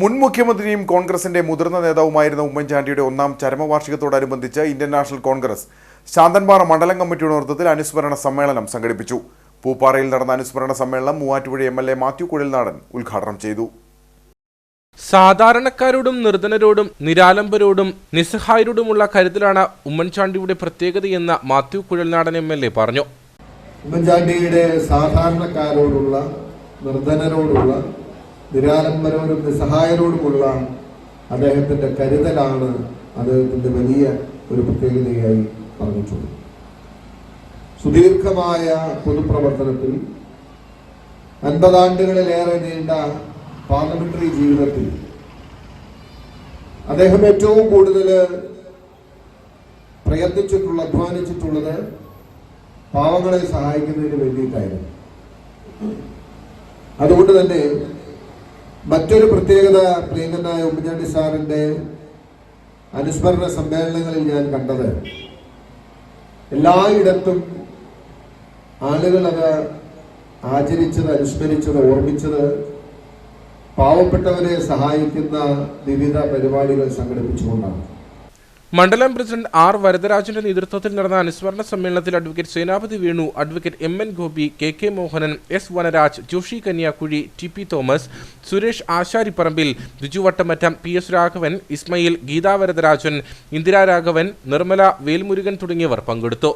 മുൻ മുഖ്യമന്ത്രിയും കോൺഗ്രസിന്റെ മുതിർന്ന നേതാവുമായിരുന്ന ഉമ്മൻചാണ്ടിയുടെ ഒന്നാം ചരമവാർഷികത്തോടനുബന്ധിച്ച് ഇന്ത്യൻ നാഷണൽ കോൺഗ്രസ് ശാന്തൻപാറ മണ്ഡലം കമ്മിറ്റിയുടെ നേതൃത്വത്തിൽ അനുസ്മരണ സമ്മേളനം സംഘടിപ്പിച്ചു. പൂപ്പാറയിൽ നടന്ന അനുസ്മരണ സമ്മേളനം Muvattupuzha M L A Mathew Kuzhalnadan ഉദ്ഘാടനം ചെയ്തു. സാധാരണക്കാരോടും നിർധനരോടും നിരാലംബരോടും നിസ്സഹായരോടുമുള്ള കരുതലാണ് ഉമ്മൻചാണ്ടിയുടെ പ്രത്യേകതയെന്ന് Mathew Kuzhalnadan M L A പറഞ്ഞു. ഉമ്മൻചാണ്ടിയുടെ സാധാരണക്കാരോടുള്ള നിർധനരോടുള്ള നിരാലംബരോടും നിസ്സഹായരോടുമുള്ള അദ്ദേഹത്തിന്റെ കരുതലാണ് അദ്ദേഹത്തിന്റെ വലിയ ഒരു പ്രത്യേകതയായി പറഞ്ഞിട്ടുള്ളത്. സുദീർഘമായ പൊതുപ്രവർത്തനത്തിൽ അൻപതാണ്ടുകളിലേറെ നീണ്ട പാർലമെന്ററി ജീവിതത്തിൽ അദ്ദേഹം ഏറ്റവും കൂടുതൽ പ്രയത്നിച്ചിട്ടുള്ള അധ്വാനിച്ചിട്ടുള്ളത് പാവങ്ങളെ സഹായിക്കുന്നതിന് വേണ്ടിയിട്ടായിരുന്നു. അതുകൊണ്ട് തന്നെ മറ്റൊരു പ്രത്യേകത പ്രിയങ്കനായ ഉമ്മൻചാണ്ടി സാറിന്റെ അനുസ്മരണ സമ്മേളനങ്ങളിൽ ഞാൻ കണ്ടത് എല്ലായിടത്തും ആളുകൾ അത് ആചരിച്ചത് അനുസ്മരിച്ചത് ഓർമ്മിച്ചത് പാവപ്പെട്ടവരെ സഹായിക്കുന്ന വിവിധ പരിപാടികൾ സംഘടിപ്പിച്ചുകൊണ്ടാണ്. മണ്ഡലം പ്രസിഡന്റ് ആർ വരദരാജന്റെ നേതൃത്വത്തിൽ നടന്ന അനുസ്മരണ സമ്മേളനത്തിൽ advocate Senapathi Venu advocate M N Gopi K K Mohanan S Vanaraj Joshi Kanyakuzhi T P Thomas Suresh Asharipparambil Biju Vattamattam P S Raghavan Ismail Geetha Varadarajan Indira Raghavan Nirmala Velmurugan തുടങ്ങിയവർ പങ്കെടുത്തു.